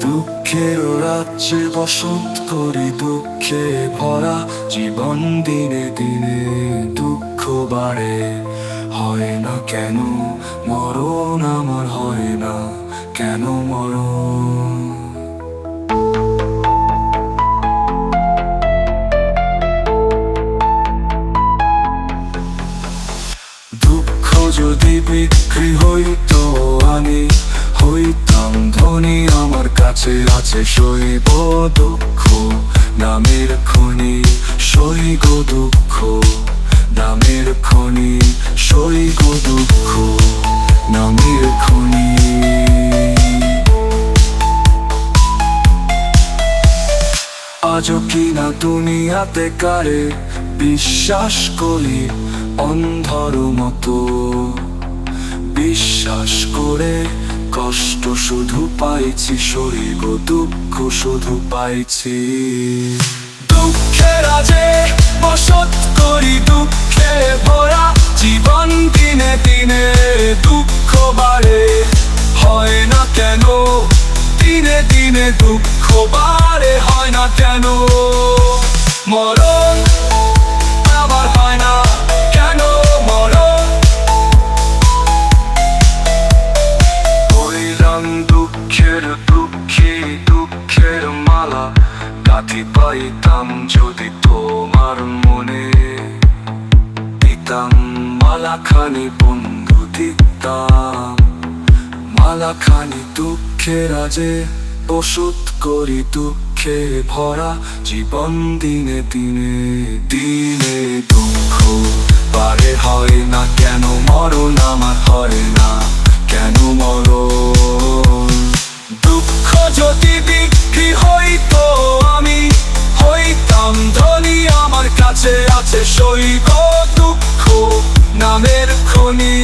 দুঃখের রাজ্যে বসত করি দুঃখে ভরা জীবন দিনে দিনে দুঃখ বাড়ে। হয় না কেন? মরণ আমার হয় না। কেন মরণ? দুঃখ যদি বিক্রি হইতো, আমি হইতাম ধনী কাছে আছে সইব দুঃখ। নামের খনি সইগ দুঃখ। নামের খনি সইগ দুঃখ। নামের খনি। আজও কিনা দুনিয়াতে কারে বিশ্বাস করি অন্ধর মতো। বিশ্বাস করে কষ্ট শুধু পাইছি, শরীর দুঃখ শুধু পাইছি। দুঃখের আজে বসত করি, দুঃখে ভরা জীবন দিনে দিনে। দুঃখ বাড়ে, হয় না কেন? দিনে দিনে দুঃখ বাড়ে, হয় না কেন? মরণ দুঃখী দুঃখের মালা গাথি পাইতাম যদি তোমার মনে। দিতাম মালাখানি, বন্ধু দিতাম। মালাখানি দুঃখের আজে ওষুধ করি দুঃখে ভরা জীবন দিনে দিনে। দিনে দুঃখ বারে হয় না কেন মরণ যদি বিক্রি হইতো আমি হইতাম ধনী আমার কাছে আছে সৈব দুঃখ নামের খনি।